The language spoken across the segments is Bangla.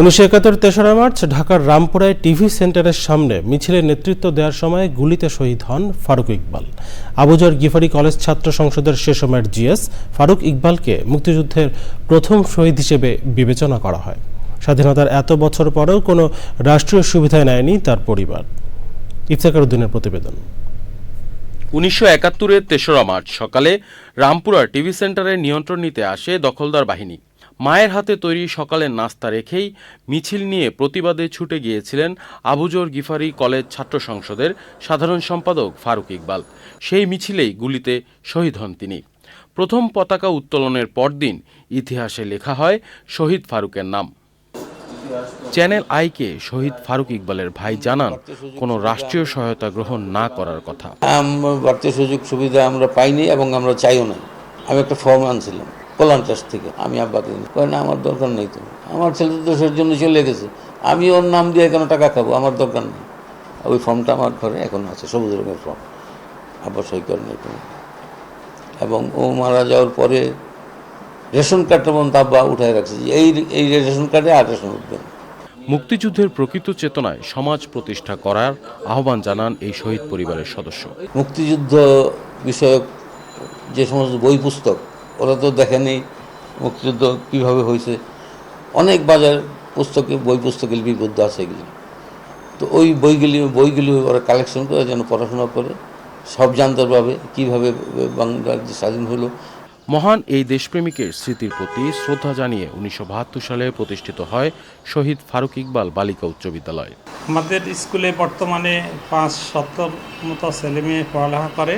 উনিশশো একাত্তর তেসরা মার্চ ঢাকার রামপুরায় টিভি সেন্টারের সামনে মিছিলের নেতৃত্ব দেওয়ার সময় গুলিতে শহীদ হন ফারুক ইকবাল। আবুজার গিফারি কলেজ ছাত্র সংসদের সে সময়ের জিএস ফারুক ইকবালকে মুক্তিযুদ্ধের প্রথম শহীদ হিসেবে বিবেচনা করা হয়। স্বাধীনতার এত বছর পরেও কোনো রাষ্ট্রীয় সুবিধা নেয়নি তার পরিবার। ইফতেখার উদ্দিনের প্রতিবেদন। উনিশশো একাত্তরের তেসরা মার্চ সকালে রামপুরা টিভি সেন্টারের নিয়ন্ত্রণ নিতে আসে দখলদার বাহিনী। মায়ের হাতে তৈরি সকালের নাস্তা রেখেই মিছিল নিয়ে প্রতিবাদে ছুটে গিয়েছিলেন আবুজোর গিফারি কলেজ ছাত্র সংসদের সাধারণ সম্পাদক ফারুক ইকবাল। সেই মিছিলেই গুলিতে শহীদ হন তিনি। প্রথম পতাকা উত্তোলনের পরদিন ইতিহাসে লেখা হয় শহীদ ফারুকের নাম। চ্যানেল আইকে শহীদ ফারুক ইকবালের ভাই জানান, কোনো রাষ্ট্রীয় সহায়তা গ্রহণ না করার কথা। বাড়তি সুযোগ সুবিধা আমরা পাইনি এবং আমরা চাইও না আমি একটা ফর্ম আনছিলাম। কল্যাণ চাষ থেকে। আমি আব্বাকে কয় না আমার দরকার নেই তো। আমার ছেলে তো দেশের জন্য চলে গেছে। আমি ওর নাম দিয়ে কেন টাকা খাব? আমার দরকার নেই। ওই ফর্মটা আমার ঘরে এখন আছে সবুজ রঙের ফর্ম। আব্বা সই করেন এবং ও মারা যাওয়ার পরে রেশন কার্ডটা পর্যন্ত আব্বা উঠায় রাখছে যে এই এই রেশন কার্ডে আর রেশন উঠবে না। মুক্তিযুদ্ধের প্রকৃত চেতনায় সমাজ প্রতিষ্ঠা করার আহ্বান জানান এই শহীদ পরিবারের সদস্য। মুক্তিযুদ্ধ বিষয়ক যে সমস্ত বই পুস্তক ওরা তো দেখেনি মুক্তিযুদ্ধ কীভাবে হয়েছে। অনেক বাজার পুস্তকে বই পুস্তকে লিপিবদ্ধ আছে এগুলি। তো ওই বইগুলি বইগুলি ওরা কালেকশন করে যেন পড়াশোনা করে সব জানতে পারবে কীভাবে বাংলাদেশ স্বাধীন হলো। মহান এই দেশপ্রেমিকের স্মৃতির প্রতি শ্রদ্ধা জানিয়ে উনিশশো বাহাত্তর সালে প্রতিষ্ঠিত হয় শহীদ ফারুক ইকবাল বালিকা উচ্চ বিদ্যালয়। আমাদের স্কুলে বর্তমানে পাঁচ সত্তর মতো ছেলেমেয়ে পড়ালেখা করে।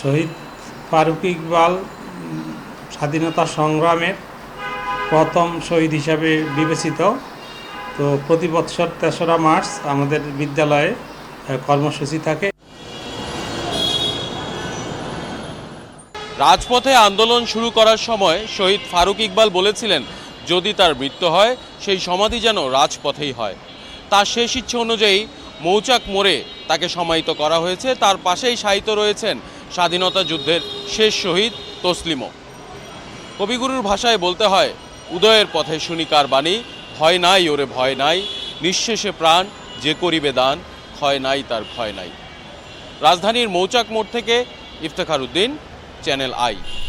শহীদ ফারুক ইকবাল স্বাধীনতা সংগ্রামের প্রথম শহীদ হিসাবে বিবেচিত। তো প্রতি বছর তেসরা মার্চ আমাদের বিদ্যালয়ে কর্মসূচি থাকে। রাজপথে আন্দোলন শুরু করার সময় শহীদ ফারুক ইকবাল বলেছিলেন, যদি তার মৃত্যু হয়, সেই সমাধি যেন রাজপথেই হয়। তার শেষ ইচ্ছে অনুযায়ী মৌচাক মোড়ে তাকে সমাহিত করা হয়েছে। তার পাশেই সাহিত্য রয়েছেন স্বাধীনতা যুদ্ধের শেষ শহীদ তসলিমও। কবিগুরুর ভাষায় বলতে হয়, উদয়ের পথে শুনিকার বাণী, ভয় নাই ওরে ভয় নাই, নিঃশেষে প্রাণ, যে করিবে দান, ক্ষয় নাই তার ভয় নাই। রাজধানীর মৌচাক মোড় থেকে ইফতেখার উদ্দিন, চ্যানেল আই।